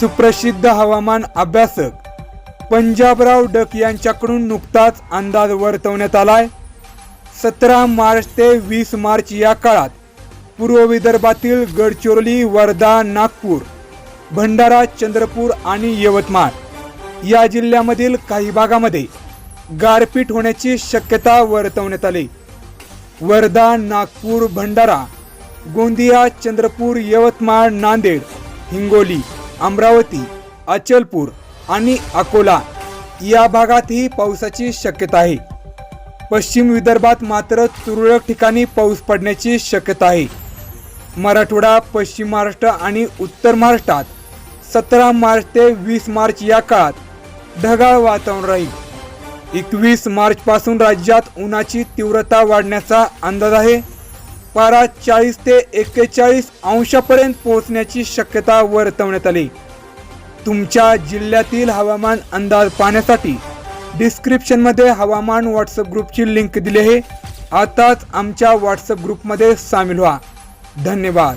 सुप्रसिद्ध हवामान अभ्यासक पंजाबराव डक यांच्याकडून नुकताच अंदाज वर्तवण्यात आलाय. सतरा मार्च ते वीस मार्च या काळात पूर्व विदर्भातील गडचिरोली वर्धा नागपूर भंडारा चंद्रपूर आणि यवतमाळ या जिल्ह्यामधील काही भागामध्ये गारपीट होण्याची शक्यता वर्तवण्यात आली. वर्धा नागपूर भंडारा गोंदिया चंद्रपूर यवतमाळ नांदेड हिंगोली अमरावती अचलपूर आणि अकोला या भागातही पावसाची शक्यता आहे. पश्चिम विदर्भात मात्र तुरळक ठिकाणी पाऊस पडण्याची शक्यता आहे. मराठवाडा पश्चिम महाराष्ट्र आणि उत्तर महाराष्ट्रात सतरा मार्च ते वीस मार्च या काळात ढगाळ वातावरण राहील. एकवीस मार्चपासून राज्यात उन्हाची तीव्रता वाढण्याचा अंदाज आहे. पारा चाळीस ते एक्केचाळीस अंशापर्यंत पोहोचण्याची शक्यता वर्तवण्यात आली. तुमच्या जिल्ह्यातील हवामान अंदाज पाहण्यासाठी डिस्क्रिप्शनमध्ये हवामान व्हॉट्सअप ग्रुपची लिंक दिली आहे. आताच आमच्या व्हॉट्सअप ग्रुपमध्ये सामील व्हा. धन्यवाद.